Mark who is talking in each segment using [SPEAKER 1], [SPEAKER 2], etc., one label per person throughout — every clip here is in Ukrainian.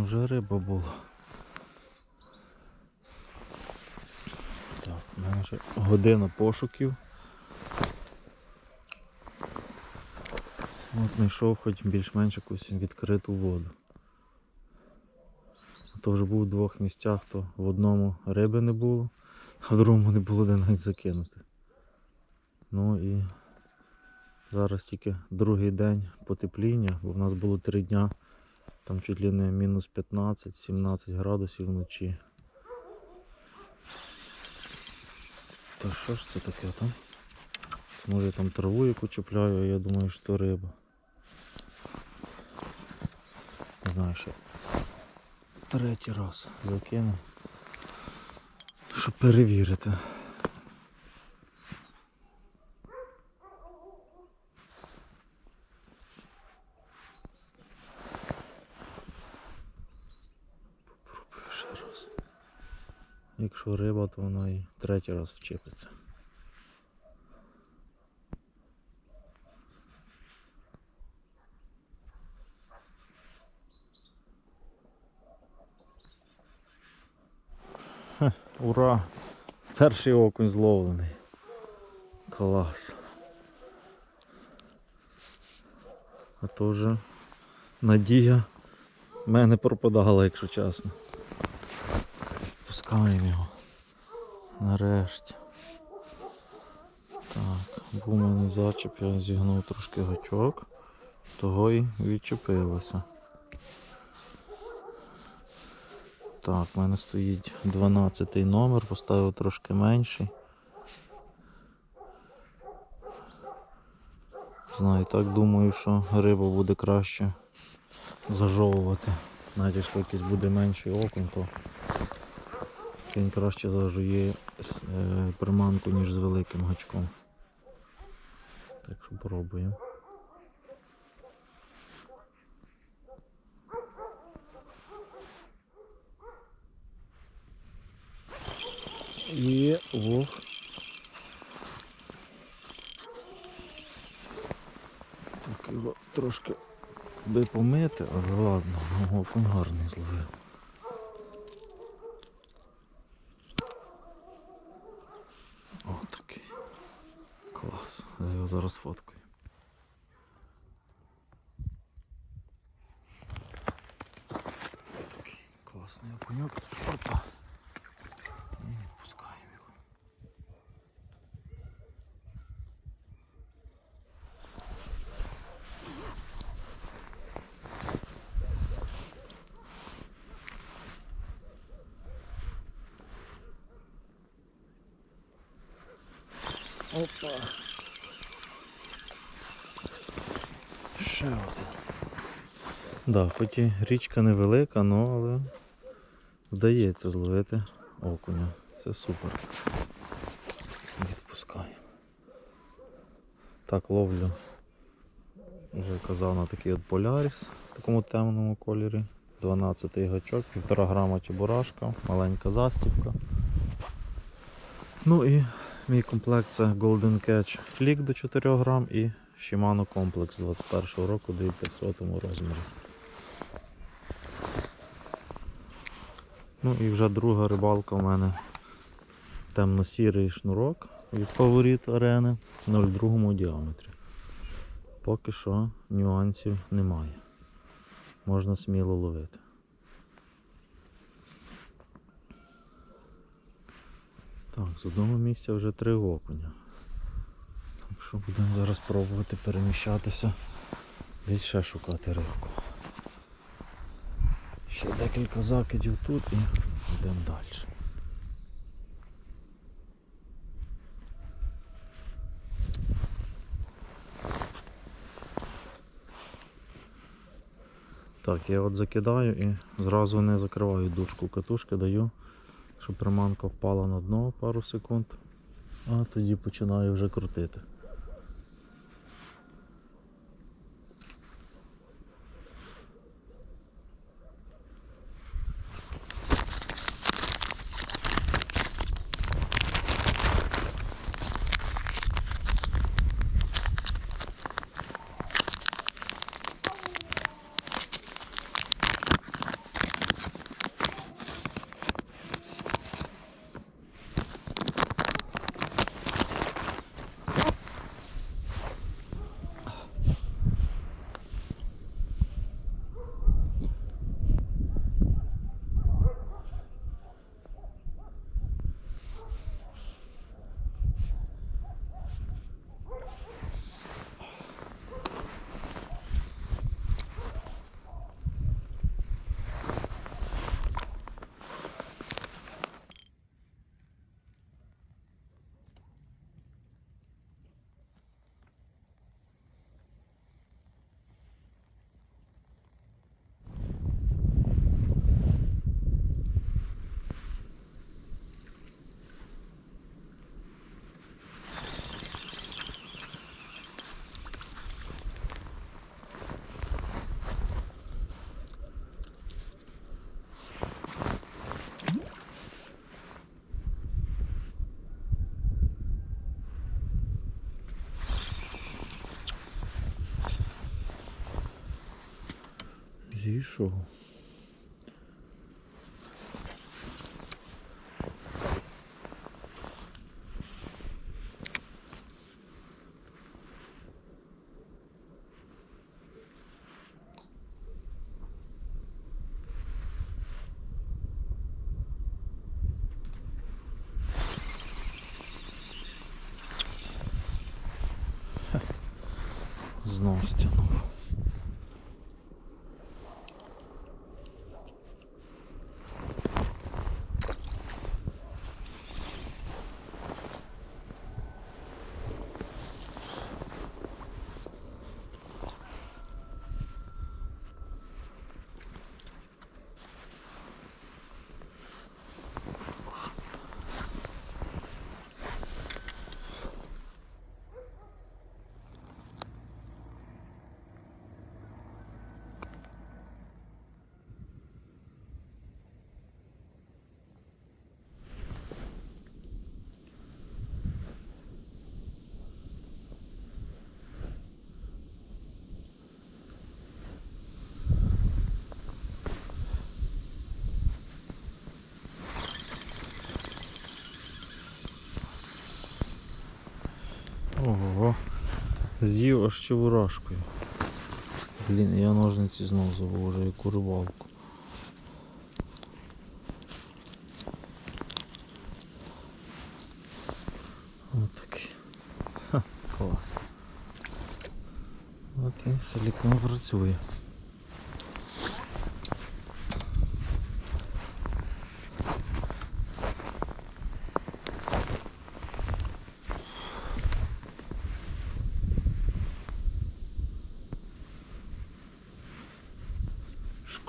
[SPEAKER 1] Вже риба була. Так, у мене вже година пошуків. От знайшов хоч більш-менш якусь відкриту воду. То вже був в двох місцях, то в одному риби не було, а в другому не було де навіть закинути. Ну і зараз тільки другий день потепління, бо в нас було три дня, там чуть ли не мінус 15-17 градусів вночі. Та що ж це таке там? Це може там траву яку чіпляю, а я думаю, що то риба. Не знаю, що третій раз закину. Щоб перевірити. Якщо риба, то вона і третій раз вчепиться. Ура! Перший окунь зловлений. Клас. А то вже надія в мене пропадала, якщо чесно. Відпускаємо його. Нарешті. Так, був у мене зачеп, я зігнув трошки гачок, того і відчепилося. Так, в мене стоїть 12 номер, поставив трошки менший. Знаю, так думаю, що риба буде краще зажовувати. Навіть якщо якийсь буде менший окунь, то він краще зажує е, приманку, ніж з великим гачком. Так що пробуємо. І ох. Так його трошки би помити, але ладно, окунь гарний зловив. О, такий. Клас. Я його зараз фоткаю. Ще. Да, хоч і річка невелика, но, але вдається зловити окуня. Це супер. Відпускаємо. Так, ловлю. Вже казав на такий от поляріс в такому темному кольорі. 12 гачок, 1,5 грама чебурашка, маленька застібка. Ну і мій комплект це Golden Catch Flick до 4 грам і Shimano Complex 21 року до 500 розмірі. Ну і вже друга рибалка у мене темно-сірий шнурок від фаворит арени 0,2 діаметрі. Поки що нюансів немає. Можна сміло ловити. Так, з одного місця вже три окуня. Що будемо зараз пробувати переміщатися, десь ще шукати рибку. Ще декілька закидів тут і йдемо далі. Так, я от закидаю і зразу не закриваю дужку катушки, даю, щоб приманка впала на дно пару секунд, а тоді починаю вже крутити. іншого. Знову стягнув. Ого, з'їв аж чебурашкою. Блін, я ножниці знову забув вже яку рибалку. Ось такий. Ха, клас. Окей, і селікно працює.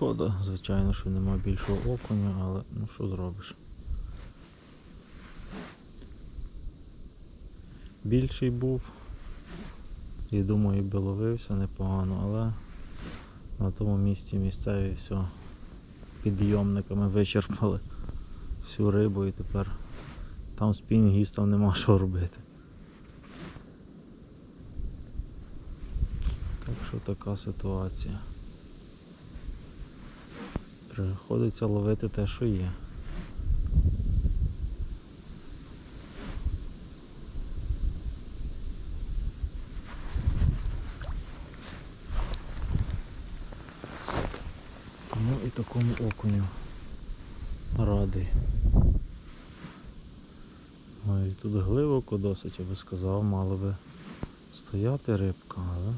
[SPEAKER 1] Шкода, звичайно, що нема більшого окуня, але ну що зробиш. Більший був. І думаю, би ловився непогано, але на тому місці місцеві все підйомниками вичерпали всю рибу і тепер там спінгістам нема що робити. Так що така ситуація. Приходиться ловити те, що є. Ну і такому окуню радий. Ой, тут глибоко досить, я би сказав, мала би стояти рибка, але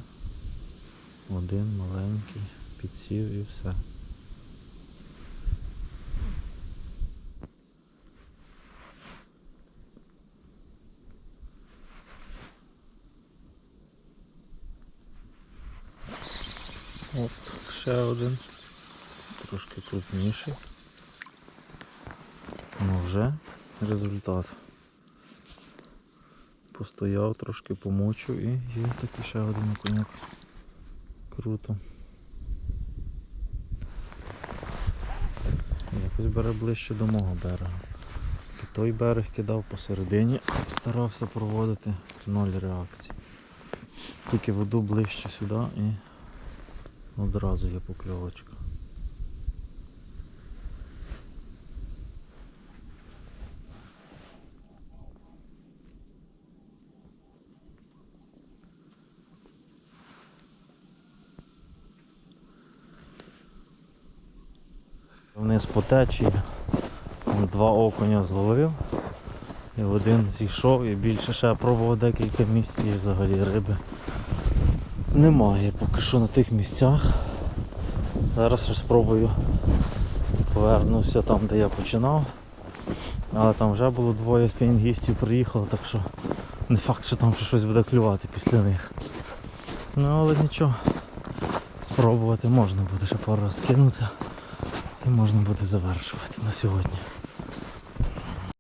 [SPEAKER 1] один маленький підсів і все. Оп, ще один. Трошки крупніший. Ну вже результат. Постояв, трошки помочив і є такий ще один окуняк. Круто. Якось бере ближче до мого берега. І той берег кидав посередині, старався проводити ноль реакцій. Тільки веду ближче сюди і одразу є покльовочка. Вниз по течії. Два окуня зловив. І один зійшов і більше ще пробував декілька місць і взагалі риби немає поки що на тих місцях. Зараз ще спробую повернувся там, де я починав. Але там вже було двоє спінінгістів приїхало, так що не факт, що там щось буде клювати після них. Ну але нічого, спробувати можна буде ще пару раз кинути і можна буде завершувати на сьогодні.